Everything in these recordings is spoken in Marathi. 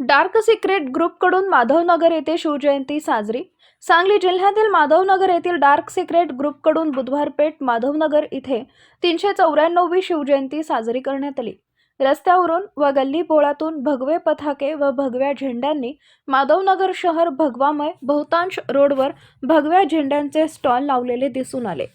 डार्क सिक्रेट ग्रुपकडून माधवनगर येथे शिवजयंती साजरी. सांगली जिल्ह्यातील माधवनगर येथील डार्क सिक्रेट ग्रुपकडून बुधवार पेठ माधवनगर इथे तीनशे चौऱ्याण्णववी शिवजयंती साजरी करण्यात आली. रस्त्यावरून व गल्ली बोळातून भगवे पथाके व भगव्या झेंड्यांनी माधवनगर शहर भगवामय बहुतांश रोडवर भगव्या झेंड्यांचे स्टॉल लावलेले दिसून आले.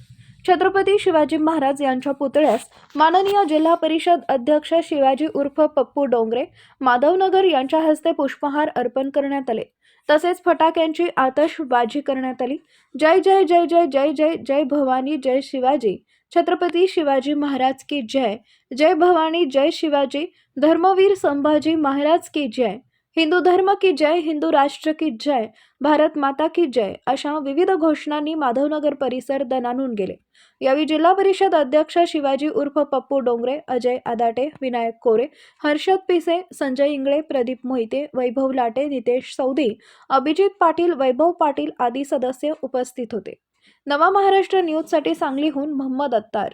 छत्रपती शिवाजी महाराज यांच्या पुतळ्यास माननीय जिल्हा परिषद अध्यक्ष शिवाजी उर्फ पप्पू डोंगरे माधवनगर यांच्या हस्ते पुष्पहार अर्पण करण्यात आले. तसेच फटाक्यांची आतषबाजी करण्यात आली. जय जय जय जय जय जय जय भवानी जय शिवाजी. छत्रपती शिवाजी महाराज की जय. जय भवानी जय शिवाजी. धर्मवीर संभाजी महाराज की जय. हिंदू धर्म की जय हिंदू राष्ट्र की जय भारत माता की जय अशा विविध घोषणांनी माधवनगर परिसर दणानून गेले. यावेळी जिल्हा परिषद अध्यक्ष शिवाजी उर्फ पप्पू डोंगरे अजय आदाटे विनायक कोरे हर्षद पिसे संजय इंगळे प्रदीप मोहिते वैभव लाटे नितेश सौदी अभिजित पाटील वैभव पाटील आदी सदस्य उपस्थित होते. नवा महाराष्ट्र न्यूजसाठी सांगलीहून मोहम्मद अत्तार.